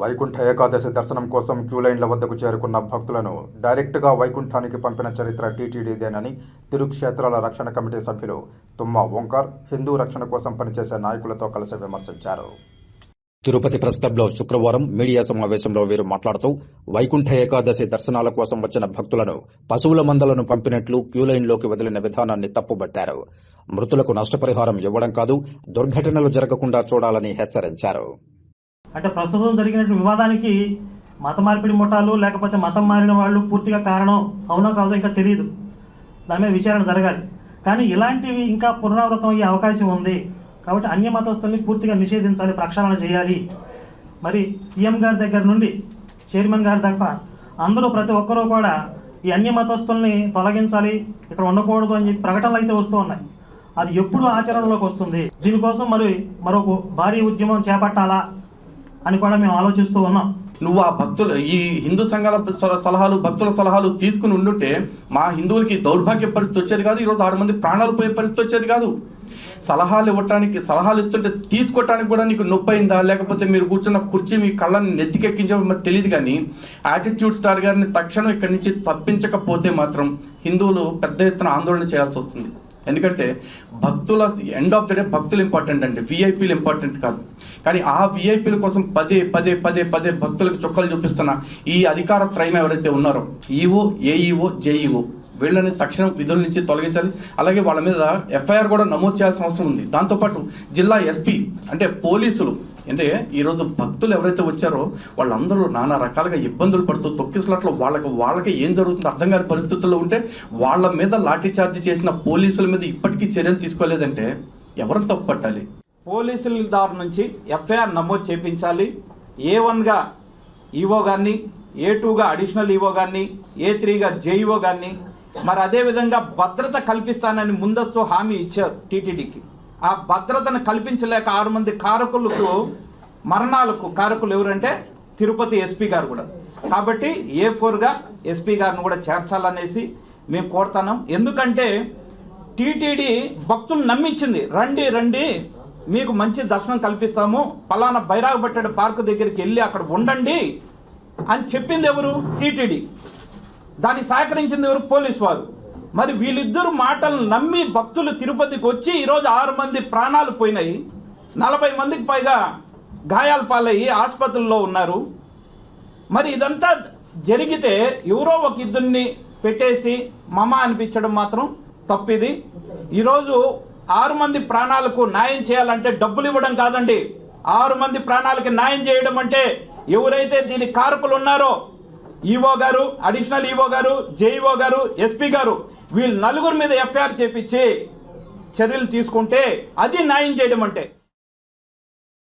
వైకుంఠ ఏకాదశి దర్శనం కోసం క్యూ లైన్ల వద్దకు చేరుకున్న భక్తులను డైరెక్టుగా వైకుంఠానికి పంపిన చరిత్ర టీటీడీదేనని తిరుక్షేత్రాల రక్షణ కమిటీ సభ్యులు తుమ్మ ఓంకార్ హిందూ రక్షణ కోసం పనిచేసే నాయకులతో కలిసి విమర్శించారు. తిరుపతి ప్రెస్ క్లబ్లో శుక్రవారం మీడియా సమావేశంలో వీరు మాట్లాడుతూ వైకుంఠ ఏకాదశి దర్శనాల కోసం వచ్చిన భక్తులను పశువుల మందలను పంపినట్లు క్యూ లైన్లోకి వదిలిన విధానాన్ని తప్పుబట్టారు. మృతులకు నష్టపరిహారం ఇవ్వడం కాదు దుర్ఘటనలు జరగకుండా చూడాలని హెచ్చరించారు. అంటే ప్రస్తుతం జరిగినటువంటి వివాదానికి మత మార్పిడి ముఠాలు లేకపోతే మతం మారిన వాళ్ళు పూర్తిగా కారణం అవునో కాదో ఇంకా తెలియదు దాని మీద విచారణ జరగాలి. కానీ ఇలాంటివి ఇంకా పునరావృతం అయ్యే అవకాశం ఉంది. కాబట్టి అన్య మతస్థుల్ని పూర్తిగా నిషేధించాలి ప్రక్షాళన చేయాలి. మరి సీఎం గారి దగ్గర నుండి చైర్మన్ గారి దాకా అందరూ ప్రతి ఒక్కరూ కూడా ఈ అన్య మతస్థుల్ని తొలగించాలి ఇక్కడ ఉండకూడదు అని చెప్పి ప్రకటనలు అయితే వస్తూ ఉన్నాయి. అది ఎప్పుడు ఆచరణలోకి వస్తుంది. దీనికోసం మరి మరొక భారీ ఉద్యమం చేపట్టాలా? అని కూడా మేము ఆలోచిస్తూ ఉన్నాం. నువ్వు ఆ భక్తులు ఈ హిందూ సంఘాల స- సలహాలు భక్తుల సలహాలు తీసుకుని ఉండుంటే మా హిందువులకి దౌర్భాగ్య పరిస్థితి వచ్చేది కాదు ఈరోజు ఆరు మంది ప్రాణాలు పోయే పరిస్థితి వచ్చేది కాదు. సలహాలు ఇవ్వటానికి సలహాలు ఇస్తుంటే తీసుకోవటానికి కూడా నీకు నొప్పి అయిందా? లేకపోతే మీరు కూర్చున్న కుర్చీ మీ కళ్ళని నెత్తికెక్కించడం మరి తెలియదు కానీ యాటిట్యూడ్ స్టార్ గారిని తక్షణం ఇక్కడి నుంచి తప్పించకపోతే మాత్రం హిందువులు పెద్ద ఎత్తున ఆందోళన చేయాల్సి వస్తుంది. ఎందుకంటే భక్తుల ఎండ్ ఆఫ్ ద డే భక్తులు ఇంపార్టెంట్ అండి. విఐపీలు ఇంపార్టెంట్ కాదు. కానీ ఆ విఐపీల కోసం పదే పదే పదే పదే భక్తులకు చుక్కలు చూపిస్తున్న ఈ అధికార త్రయం ఎవరైతే ఉన్నారో ఈఓ ఏఈఓ జేఈఓ వీళ్ళని తక్షణం విధుల నుంచి తొలగించాలి. అలాగే వాళ్ళ మీద ఎఫ్ఐఆర్ కూడా నమోదు చేయాల్సిన అవసరం ఉంది. దాంతోపాటు జిల్లా ఎస్పీ అంటే పోలీసులు అంటే ఈరోజు భక్తులు ఎవరైతే వచ్చారో వాళ్ళందరూ నానా రకాలుగా ఇబ్బందులు పడుతూ తొక్కిసలాట్లో వాళ్ళకి వాళ్ళకి ఏం జరుగుతుందో అర్థం కాని పరిస్థితుల్లో ఉంటే వాళ్ళ మీద లాఠీ చార్జ్ చేసిన పోలీసుల మీద ఇప్పటికీ చర్యలు తీసుకోలేదంటే ఎవరిని తప్పు పట్టాలి? పోలీసుల దారి నుంచి ఎఫ్ఐఆర్ నమోదు చేపించాలి. ఏ వన్గా ఈవో గారిని ఏ టూగా అడిషనల్ ఈవో గారిని ఏ త్రీగా జేఈఓ గారిని మరి అదేవిధంగా భద్రత కల్పిస్తానని ముందస్తు హామీ ఇచ్చారు టీటీడీకి ఆ భద్రతను కల్పించలేక ఆరు మంది కారకులకు మరణాలకు కారకులు ఎవరంటే తిరుపతి ఎస్పీ గారు కూడా. కాబట్టి ఏ ఫోర్గా ఎస్పీ గారిని కూడా చేర్చాలనేసి మేము కోరుతున్నాం. ఎందుకంటే టీటీడీ భక్తులు నమ్మించింది. రండి రండి మీకు మంచి దర్శనం కల్పిస్తాము. పలానా బైరాగపట్టెడ పార్క్ దగ్గరికి వెళ్ళి అక్కడ ఉండండి అని చెప్పింది ఎవరు? టీటీడీ. దానికి సహకరించింది ఎవరు? పోలీస్ వారు. మరి వీళ్ళిద్దరు మాటలు నమ్మి భక్తులు తిరుపతికి వచ్చి ఈరోజు ఆరు మంది ప్రాణాలు పోయినాయి. నలభై మందికి పైగా గాయాల పాలయ్యి ఆసుపత్రుల్లో ఉన్నారు. మరి ఇదంతా జరిగితే ఎవరో ఒక ఇద్దరిని పెట్టేసి మమ అనిపించడం మాత్రం తప్పిది. ఈరోజు ఆరు మంది ప్రాణాలకు న్యాయం చేయాలంటే డబ్బులు ఇవ్వడం కాదండి. ఆరు మంది ప్రాణాలకి న్యాయం చేయడం అంటే ఎవరైతే దీని కారకులు ఉన్నారో ఈవో గారు అడిషనల్ ఈవో గారు జేఈఓ గారు ఎస్పీ గారు వీళ్ళు నలుగురు మీద ఎఫ్ఐఆర్ చేపించి చర్యలు తీసుకుంటే అది న్యాయం చేయడం అంటే